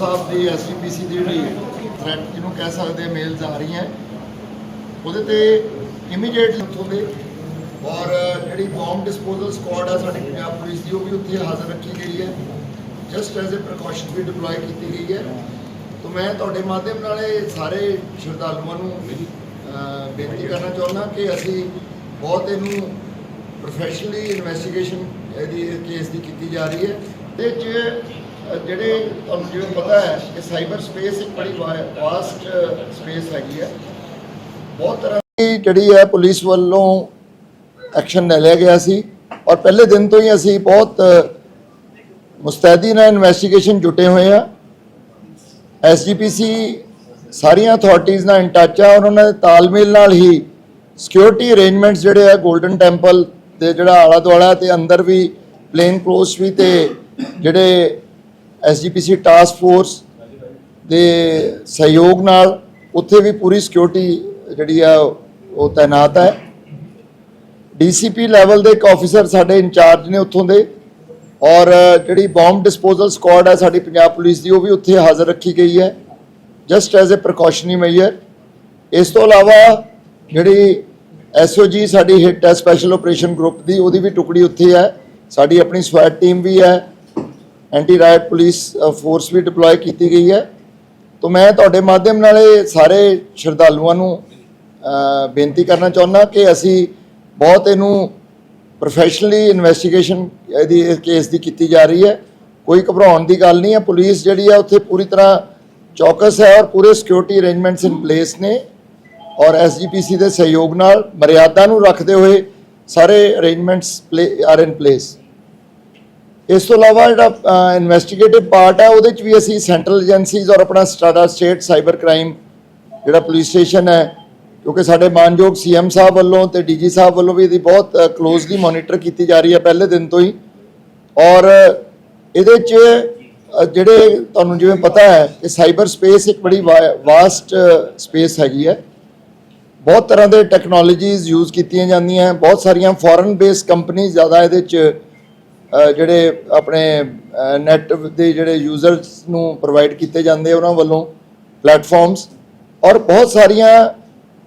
ਸਾਹਿਬ ਦੀ SGPC ਦੀ ਜਿਹੜੀ threat ਜਿਹਨੂੰ ਕਹਿ ਸਕਦੇ ਮੇਲਸ ਆ ਰਹੀਆਂ ਉਹਦੇ ਤੇ ਇਮੀਡੀਏਟਲੀ ਉੱਥੋਂ ਦੇ ਔਰ ਜਿਹੜੀ ਬੌਮ ਡਿਸਪੋਜ਼ਲ ਸਕੁਆਡ ਆ ਸਾਡੀ ਪੰਜਾਬ ਪੁਲਿਸ ਦੀ, ਉਹ ਵੀ ਉੱਥੇ ਹਾਜ਼ਰ ਰੱਖੀ ਗਈ ਹੈ ਜਸਟ ਐਜ਼ ਅ ਪ੍ਰੀਕਾਸ਼ਨ ਵੀ ਡਿਪਲੋਏ ਕੀਤੀ ਗਈ ਹੈ। ਤਾਂ ਮੈਂ ਤੁਹਾਡੇ ਮਾਧਿਅਮ ਨਾਲ ਇਹ ਸਾਰੇ ਸ਼ਰਧਾਲੂਆਂ ਨੂੰ ਬੇਨਤੀ ਕਰਨਾ ਚਾਹੁੰਦਾ ਕਿ ਅਸੀਂ ਬਹੁਤ ਇਹਨੂੰ ਪ੍ਰੋਫੈਸ਼ਨਲੀ ਇਨਵੈਸਟੀਗੇਸ਼ਨ ਇਹਦੀ ਕੇਸ ਦੀ ਕੀਤੀ ਜਾ ਰਹੀ ਹੈ। ਤੇ ਜੇ ਜਿਹੜੇ ਤੁਹਾਨੂੰ ਜਿਵੇਂ ਪਤਾ ਹੈ ਕਿ ਸਾਈਬਰ ਸਪੇਸ ਇੱਕ ਬੜੀ ਵਾਸਟ ਸਪੇਸ ਹੈਗੀ ਹੈ। ਬਹੁਤ ਤਰ੍ਹਾਂ ਦੀ ਜਿਹੜੀ ਹੈ ਪੁਲਿਸ ਵੱਲੋਂ ਐਕਸ਼ਨ ਲੈ ਲਿਆ ਗਿਆ ਸੀ। ਔਰ ਪਹਿਲੇ ਦਿਨ ਤੋਂ ਹੀ ਅਸੀਂ ਬਹੁਤ ਮੁਸਤੈਦੀ ਨਾਲ ਇਨਵੈਸਟੀਗੇਸ਼ਨ ਜੁਟੇ ਹੋਏ ਆ ਐਸਜੀਪੀਸੀ ਸਾਰੀਆਂ ਅਥਾਰਟੀਆਂ ਨਾਲ ਇਨ ਟੱਚ ਆ ਔਰ ਉਹਨਾਂ ਦੇ ਤਾਲਮੇਲ ਨਾਲ ਹੀ ਸਿਕਿਉਰਿਟੀ ਅਰੇਂਜਮੈਂਟਸ ਜਿਹੜੇ ਆ 골ਡਨ ਟੈਂਪਲ ਦੇ ਜਿਹੜਾ ਆਲਾ ਦੁਆਲਾ ਤੇ ਅੰਦਰ ਵੀ ਪਲੇਨ ਕਲੋਸ ਵੀ ਤੇ ਜਿਹੜੇ ਐਸਜੀਪੀਸੀ ਟਾਸਕ ਫੋਰਸ ਦੇ ਸਹਿਯੋਗ ਨਾਲ ਉੱਥੇ ਵੀ ਪੂਰੀ ਸਿਕਿਉਰਿਟੀ ਜਿਹੜੀ ਆ, ਉਹ ਤਾਇਨਾਤ ਹੈ। ਡੀਸੀਪੀ ਲੈਵਲ ਦੇ ਇੱਕ ਆਫੀਸਰ ਸਾਡੇ ਇੰਚਾਰਜ ਨੇ ਉੱਥੋਂ ਦੇ ਔਰ ਜਿਹੜੀ ਬੰਬ ਡਿਸਪੋਜ਼ਲ ਸਕੁਆਡ ਹੈ ਸਾਡੀ ਪੰਜਾਬ ਪੁਲਿਸ ਦੀ, ਉਹ ਵੀ ਉੱਥੇ ਹਾਜ਼ਰ ਰੱਖੀ ਗਈ ਹੈ। Just as a precautionary measure ਇਸ ਤੋਂ ਇਲਾਵਾ ਜਿਹੜੀ ਐਸਓਜੀ ਸਾਡੀ ਹਿੱਟ ਹੈ ਸਪੈਸ਼ਲ ਆਪਰੇਸ਼ਨ ਗਰੁੱਪ ਦੀ, ਉਹਦੀ ਵੀ ਟੁਕੜੀ ਉੱਥੇ ਹੈ। ਸਾਡੀ ਆਪਣੀ ਸਵੈਟ ਟੀਮ ਵੀ ਹੈ। ਐਂਟੀ ਰਾਇਟ ਪੁਲਿਸ ਫੋਰਸ ਵੀ ਡਿਪਲੋਏ ਕੀਤੀ ਗਈ ਹੈ। ਤਾਂ ਮੈਂ ਤੁਹਾਡੇ ਮਾਧਿਅਮ ਨਾਲ ਇਹ ਸਾਰੇ ਸ਼ਰਧਾਲੂਆਂ ਨੂੰ ਬੇਨਤੀ ਕਰਨਾ ਚਾਹੁੰਦਾ ਕਿ ਅਸੀਂ ਬਹੁਤ ਇਹਨੂੰ ਪ੍ਰੋਫੈਸ਼ਨਲੀ ਇਨਵੈਸਟੀਗੇਸ਼ਨ ਇਹਦੀ, ਇਸ ਕੇਸ ਦੀ ਕੀਤੀ ਜਾ ਰਹੀ ਹੈ। ਕੋਈ ਘਬਰਾਉਣ ਦੀ ਗੱਲ ਨਹੀਂ ਹੈ। ਪੁਲਿਸ ਜਿਹੜੀ ਹੈ ਉੱਥੇ ਪੂਰੀ ਤਰ੍ਹਾਂ ਚੌਕਸ ਹੈ ਔਰ ਪੂਰੇ ਸਿਕਿਉਰਿਟੀ ਅਰੇਂਜਮੈਂਟਸ ਇਨ ਪਲੇਸ ਨੇ। ਔਰ ਐਸਜੀਪੀਸੀ ਦੇ ਸਹਿਯੋਗ ਨਾਲ ਮਰਿਆਦਾ ਨੂੰ ਰੱਖਦੇ ਹੋਏ ਸਾਰੇ ਅਰੇਂਜਮੈਂਟਸ ਆਰ ਇਨ ਪਲੇਸ ਇਸ ਤੋਂ ਇਲਾਵਾ ਜਿਹੜਾ ਇਨਵੈਸਟੀਗੇਟਿਵ ਪਾਰਟ ਹੈ, ਉਹਦੇ ਚ ਵੀ ਅਸੀਂ ਸੈਂਟਰਲ ਏਜੰਸੀਜ਼ ਔਰ ਆਪਣਾ ਸਟਾਡਾ ਸਟੇਟ ਸਾਈਬਰ ਕ੍ਰਾਈਮ ਜਿਹੜਾ ਪੁਲਿਸ ਸਟੇਸ਼ਨ ਹੈ, ਕਿਉਂਕਿ ਸਾਡੇ ਮਾਨਯੋਗ ਸੀਐਮ ਸਾਹਿਬ ਵੱਲੋਂ ਤੇ ਡੀਜੀ ਸਾਹਿਬ ਵੱਲੋਂ ਵੀ ਇਹਦੀ ਬਹੁਤ ਕਲੋਜ਼ਲੀ ਮੋਨੀਟਰ ਕੀਤੀ ਜਾ ਰਹੀ ਹੈ ਪਹਿਲੇ ਦਿਨ ਤੋਂ ਹੀ। ਔਰ ਇਹਦੇ ਚ ਜਿਹੜੇ ਤੁਹਾਨੂੰ ਜਿਵੇਂ ਪਤਾ ਹੈ ਕਿ ਸਾਈਬਰ ਸਪੇਸ ਇੱਕ ਬੜੀ ਵਾਸਟ ਸਪੇਸ ਹੈਗੀ ਹੈ। ਬਹੁਤ ਤਰ੍ਹਾਂ ਦੇ ਟੈਕਨੋਲੋਜੀਜ਼ ਯੂਜ਼ ਕੀਤੀਆਂ ਜਾਂਦੀਆਂ ਬਹੁਤ ਸਾਰੀਆਂ ਫੋਰਨ ਬੇਸ ਕੰਪਨੀ ਜ਼ਿਆਦਾ ਇਹਦੇ ਚ ਜਿਹੜੇ ਆਪਣੇ ਨੈਟ ਦੇ ਜਿਹੜੇ ਯੂਜ਼ਰਸ ਨੂੰ ਪ੍ਰੋਵਾਈਡ ਕੀਤੇ ਜਾਂਦੇ ਉਹਨਾਂ ਵੱਲੋਂ ਪਲੇਟਫਾਰਮਸ ਔਰ ਬਹੁਤ ਸਾਰੀਆਂ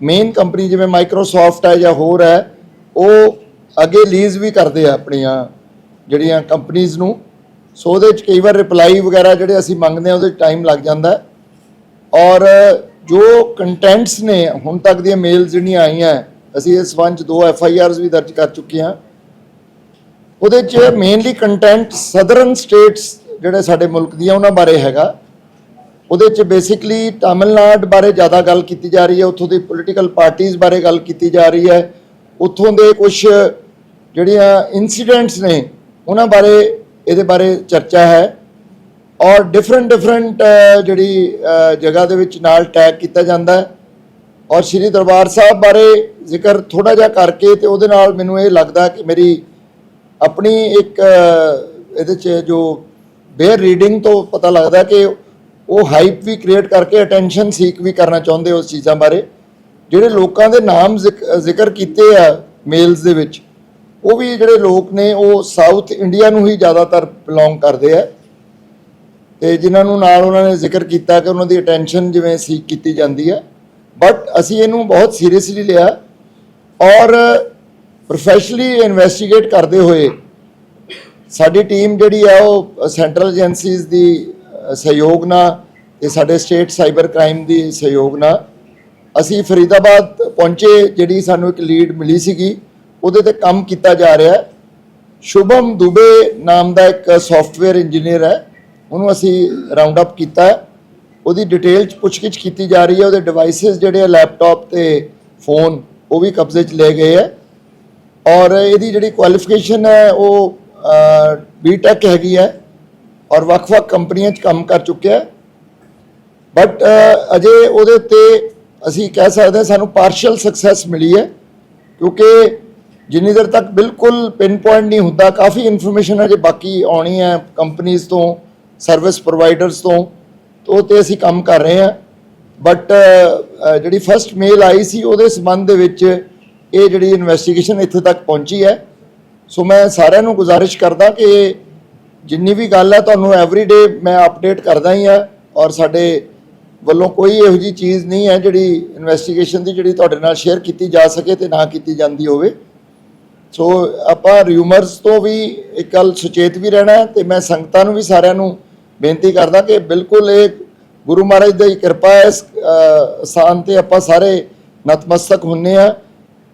ਮੇਨ ਕੰਪਨੀ ਜਿਵੇਂ ਮਾਈਕਰੋਸਾਫਟ ਹੈ ਜਾਂ ਹੋਰ ਹੈ, ਉਹ ਅੱਗੇ ਲੀਜ਼ ਵੀ ਕਰਦੇ ਆ ਆਪਣੀਆਂ ਜਿਹੜੀਆਂ ਕੰਪਨੀਆਂ ਨੂੰ। ਸੋ ਉਹਦੇ ਚ ਕਈ ਵਾਰ ਰਿਪਲਾਈ ਵਗੈਰਾ ਜਿਹੜੇ ਅਸੀਂ ਮੰਗਦੇ ਆ ਉਹਦੇ ਟਾਈਮ ਲੱਗ ਜਾਂਦਾ ਔਰ ਜੋ ਕੰਟੈਂਟਸ ਨੇ, ਹੁਣ ਤੱਕ ਦੀਆਂ ਮੇਲਸ ਜਿਹੜੀਆਂ ਆਈਆਂ, ਅਸੀਂ ਇਸ ਸੰਬੰਧ ਦੋ ਐਫ ਆਈ ਆਰਸ ਵੀ ਦਰਜ ਕਰ ਚੁੱਕੇ ਹਾਂ। ਉਹਦੇ 'ਚ ਮੇਨਲੀ ਕੰਟੈਂਟ ਸਦਰਨ ਸਟੇਟਸ ਜਿਹੜੇ ਸਾਡੇ ਮੁਲਕ ਦੀਆਂ ਉਹਨਾਂ ਬਾਰੇ ਹੈਗਾ। ਉਹਦੇ 'ਚ ਬੇਸਿਕਲੀ ਤਾਮਿਲਨਾਡ ਬਾਰੇ ਜ਼ਿਆਦਾ ਗੱਲ ਕੀਤੀ ਜਾ ਰਹੀ ਹੈ, ਉੱਥੋਂ ਦੀ ਪੋਲੀਟੀਕਲ ਪਾਰਟੀਆਂ ਬਾਰੇ ਗੱਲ ਕੀਤੀ ਜਾ ਰਹੀ ਹੈ। ਉੱਥੋਂ ਦੇ ਕੁਝ ਜਿਹੜੀਆਂ ਇਨਸੀਡੈਂਟਸ ਨੇ, ਉਹਨਾਂ ਬਾਰੇ ਇਹਦੇ ਬਾਰੇ ਚਰਚਾ ਹੈ। ਔਰ ਡਿਫਰੈਂਟ ਡਿਫਰੈਂਟ ਜਿਹੜੀ ਜਗ੍ਹਾ ਦੇ ਵਿੱਚ ਨਾਲ ਟੈਗ ਕੀਤਾ ਜਾਂਦਾ ਹੈ। ਔਰ ਸ੍ਰੀ ਦਰਬਾਰ ਸਾਹਿਬ ਬਾਰੇ ਜ਼ਿਕਰ ਥੋੜਾ ਜਿਹਾ ਕਰਕੇ ਤੇ ਉਹਦੇ ਨਾਲ ਮੈਨੂੰ ਇਹ ਲੱਗਦਾ ਕਿ ਮੇਰੀ ਆਪਣੀ ਇੱਕ ਇਹਦੇ 'ਚ ਜੋ ਬੇਅਰ ਰੀਡਿੰਗ ਤੋਂ ਪਤਾ ਲੱਗਦਾ ਕਿ ਉਹ ਹਾਈਪ ਵੀ ਕ੍ਰੀਏਟ ਕਰਕੇ ਅਟੈਂਸ਼ਨ ਸੀਕ ਵੀ ਕਰਨਾ ਚਾਹੁੰਦੇ ਉਸ ਚੀਜ਼ਾਂ ਬਾਰੇ। ਜਿਹੜੇ ਲੋਕਾਂ ਦੇ ਨਾਮ ਜ਼ਿਕ- ਜ਼ਿਕਰ ਕੀਤੇ ਆ ਮੇਲਸ ਦੇ ਵਿੱਚ, ਉਹ ਵੀ ਜਿਹੜੇ ਲੋਕ ਨੇ, ਉਹ ਸਾਊਥ ਇੰਡੀਆ ਨੂੰ ਹੀ ਜ਼ਿਆਦਾਤਰ ਬਿਲੋਂਗ ਕਰਦੇ ਆ। ਤੇ ਜਿਨ੍ਹਾਂ ਨੂੰ ਨਾਲ ਉਹਨਾਂ ਨੇ ਜ਼ਿਕਰ ਕੀਤਾ ਕਿ ਉਹਨਾਂ ਦੀ ਅਟੈਂਸ਼ਨ ਜਿਵੇਂ ਸੀਕ ਕੀਤੀ ਜਾਂਦੀ ਹੈ ਬਟ ਅਸੀਂ ਇਹਨੂੰ ਬਹੁਤ ਸੀਰੀਅਸਲੀ ਲਿਆ। ਔਰ ਪ੍ਰੋਫੈਸ਼ਨਲੀ ਇਨਵੈਸਟੀਗੇਟ ਕਰਦੇ ਹੋਏ ਸਾਡੀ ਟੀਮ ਜਿਹੜੀ ਹੈ ਉਹ ਸੈਂਟਰਲ ਏਜੰਸੀਜ਼ ਦੀ ਸਹਿਯੋਗ ਨਾਲ ਤੇ ਸਾਡੇ ਸਟੇਟ ਸਾਈਬਰ ਕ੍ਰਾਈਮ ਦੀ ਸਹਿਯੋਗ ਨਾਲ ਅਸੀਂ ਫਰੀਦਾਬਾਦ ਪਹੁੰਚੇ, ਜਿਹੜੀ ਸਾਨੂੰ ਇੱਕ ਲੀਡ ਮਿਲੀ ਸੀਗੀ, ਉਹਦੇ ਤੇ ਕੰਮ ਕੀਤਾ ਜਾ ਰਿਹਾ। ਹੈ ਸ਼ੁਭਮ ਦੁਬੇ ਨਾਮ ਦਾ ਇੱਕ ਸੌਫਟਵੇਅਰ ਇੰਜੀਨੀਅਰ ਹੈ, ਉਹਨੂੰ ਅਸੀਂ ਰਾਉਂਡ ਅਪ ਕੀਤਾ। ਉਹਦੀ ਡਿਟੇਲ ਚ ਪੁੱਛਗਿੱਛ ਕੀਤੀ ਜਾ ਰਹੀ ਹੈ, ਉਹਦੇ ਡਿਵਾਈਸਸ ਜਿਹੜੇ ਆ ਲੈਪਟਾਪ ਤੇ ਫੋਨ ਉਹ ਵੀ ਕਬਜ਼ੇ 'ਚ ਲਏ ਗਏ ਹੈ। ਔਰ ਇਹਦੀ ਜਿਹੜੀ ਕੁਆਲੀਫਿਕੇਸ਼ਨ ਹੈ, ਉਹ ਬੀਟੈਕ ਹੈਗੀ ਹੈ ਔਰ ਵੱਖ-ਵੱਖ ਕੰਪਨੀਆਂ 'ਚ ਕੰਮ ਕਰ ਚੁੱਕਿਆ ਹੈ। ਬਟ ਅਜੇ ਉਹਦੇ ਤੇ ਅਸੀਂ ਕਹਿ ਸਕਦੇ ਹਾਂ ਸਾਨੂੰ ਪਾਰਸ਼ਲ ਸਕਸੈਸ ਮਿਲੀ ਹੈ, ਕਿਉਂਕਿ ਜਿੰਨੀ ਦੇਰ ਤੱਕ ਬਿਲਕੁਲ ਪਿਨ ਪੁਆਇੰਟ ਨਹੀਂ ਹੁੰਦਾ, ਕਾਫੀ ਇਨਫੋਰਮੇਸ਼ਨ ਅਜੇ ਬਾਕੀ ਆਉਣੀ ਹੈ ਕੰਪਨੀਆਂ ਤੋਂ ਸਰਵਿਸ ਪ੍ਰੋਵਾਈਡਰਸ ਤੋਂ ਉਹ ਤੇ ਅਸੀਂ ਕੰਮ ਕਰ ਰਹੇ ਹਾਂ। ਬਟ ਜਿਹੜੀ ਫਰਸਟ ਮੇਲ ਆਈ ਸੀ, ਉਹਦੇ ਸੰਬੰਧ ਦੇ ਵਿੱਚ ਇਹ ਜਿਹੜੀ ਇਨਵੈਸਟੀਗੇਸ਼ਨ ਇੱਥੇ ਤੱਕ ਪਹੁੰਚੀ ਹੈ। ਸੋ ਮੈਂ ਸਾਰਿਆਂ ਨੂੰ ਗੁਜ਼ਾਰਿਸ਼ ਕਰਦਾ ਕਿ ਜਿੰਨੀ ਵੀ ਗੱਲ ਹੈ ਤੁਹਾਨੂੰ ਐਵਰੀ ਡੇ ਮੈਂ ਅਪਡੇਟ ਕਰਦਾ ਹੀ ਆ ਔਰ ਸਾਡੇ ਵੱਲੋਂ ਕੋਈ ਇਹੋ ਜੀ ਚੀਜ਼ ਨਹੀਂ ਹੈ ਜਿਹੜੀ ਇਨਵੈਸਟੀਗੇਸ਼ਨ ਦੀ ਜਿਹੜੀ ਤੁਹਾਡੇ ਨਾਲ ਸ਼ੇਅਰ ਕੀਤੀ ਜਾ ਸਕੇ ਤੇ ਨਾ ਕੀਤੀ ਜਾਂਦੀ ਹੋਵੇ। ਸੋ ਆਪਾਂ ਰਿਊਮਰਸ ਤੋਂ ਵੀ ਇੱਕ ਗੱਲ ਸੁਚੇਤ ਵੀ ਰਹਿਣਾ ਹੈ ਤੇ ਮੈਂ ਸੰਗਤਾਂ ਨੂੰ ਵੀ ਸਾਰਿਆਂ ਨੂੰ ਬੇਨਤੀ ਕਰਦਾ ਕਿ ਬਿਲਕੁਲ ਇਹ ਗੁਰੂ ਮਹਾਰਾਜ ਦੀ ਕਿਰਪਾ ਹੈ। ਇਸ ਅ, ਸਥਾਨ ਤੇ ਆਪਾਂ ਸਾਰੇ ਨਤਮਸਤਕ ਹੁੰਨੇ ਆ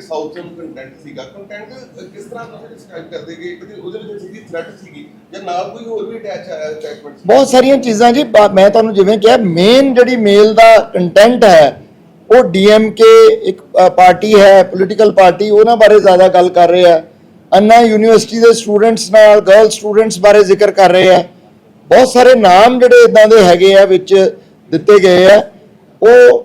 ਬਾਰੇ ਤੁਸੀਂ ਦੱਸਿਆ ਕੰਟੈਂਟ ਸੀਗਾ। ਕੰਟੈਂਟ ਕਿਸ ਤਰ੍ਹਾਂ ਤੁਸੀਂ ਡਿਸਕ੍ਰਾਈਬ ਕਰਦੇ ਕਿ ਉਹਦੇ ਵਿੱਚ ਸਿੱਧੀ ਥ੍ਰੈਟ ਸੀਗੀ ਜਾਂ ਨਾਲ ਕੋਈ ਹੋਰ ਵੀ ਅਟੈਚ ਅਟੈਚਮੈਂਟ ਬਹੁਤ ਸਾਰੀਆਂ ਚੀਜ਼ਾਂ ਜੀ ਮੈਂ ਤੁਹਾਨੂੰ ਜਿਵੇਂ ਕਿਹਾ ਮੇਨ ਜਿਹੜੀ ਮੇਲ ਦਾ ਕੰਟੈਂਟ ਹੈ, ਉਹ ਡੀਐਮਕੇ ਇੱਕ ਪਾਰਟੀ ਹੈ ਪੋਲੀਟੀਕਲ ਪਾਰਟੀ ਉਹਨਾਂ ਬਾਰੇ ਜ਼ਿਆਦਾ ਗੱਲ ਕਰ ਰਹੇ ਆ ਅੰਨਾ ਯੂਨੀਵਰਸਿਟੀ ਦੇ ਸਟੂਡੈਂਟਸ ਨਾਲ ਗਰਲ ਸਟੂਡੈਂਟਸ ਬਾਰੇ ਜ਼ਿਕਰ ਕਰ ਰਹੇ ਆ ਬਹੁਤ ਸਾਰੇ ਨਾਮ ਜਿਹੜੇ ਇਦਾਂ ਦੇ ਹੈਗੇ ਆ ਵਿੱਚ ਦਿੱਤੇ ਗਏ ਆ। ਉਹ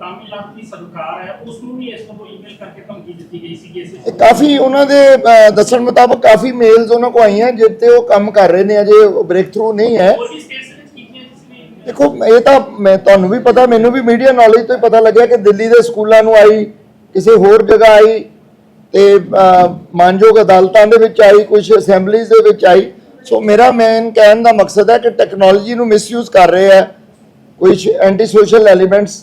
ਤਾਮਿਲਨਾਡੂ ਦੀ ਸਰਕਾਰ ਹੈ ਉਸ ਨੂੰ ਵੀ ਇਸ ਤੋਂ ਈਮੇਲ ਕਰਕੇ ਧਮਕੀ ਦਿੱਤੀ ਗਈ ਸੀ ਕਿ ਇਸ ਇਹ ਕਾਫੀ ਉਹਨਾਂ ਦੇ ਦੱਸਣ ਮੁਤਾਬਕ ਕਾਫੀ ਮੇਲਸ ਉਹਨਾਂ ਕੋ ਆਈਆਂ ਜਿੱਤੇ ਉਹ ਕੰਮ ਕਰ ਰਹੇ ਨੇ ਅਜੇ ਬ੍ਰੇਕ ਥਰੂ ਨਹੀਂ ਹੈ। ਦੇਖੋ ਇਹ ਤਾਂ ਮੈਂ ਤੁਹਾਨੂੰ ਵੀ ਪਤਾ ਮੈਨੂੰ ਵੀ ਮੀਡੀਆ ਨੌਲੇਜ ਤੋਂ ਹੀ ਪਤਾ ਲੱਗਿਆ ਕਿ ਦਿੱਲੀ ਦੇ ਸਕੂਲਾਂ ਨੂੰ ਆਈ ਕਿਸੇ ਹੋਰ ਜਗ੍ਹਾ ਆਈ ਤੇ ਮਾਨਯੋਗ ਅਦਾਲਤਾਂ ਦੇ ਵਿੱਚ ਆਈ ਕੁਝ ਅਸੈਂਬਲੀਜ਼ ਦੇ ਵਿੱਚ ਆਈ। ਸੋ ਮੇਰਾ ਮੇਨ ਕਹਿਣ ਦਾ ਮਕਸਦ ਹੈ ਕਿ ਟੈਕਨੋਲੋਜੀ ਨੂੰ ਮਿਸਯੂਜ਼ ਕਰ ਰਹੇ ਆ ਕੁਝ ਐਂਟੀ ਸੋਸ਼ਲ ਐਲੀਮੈਂਟਸ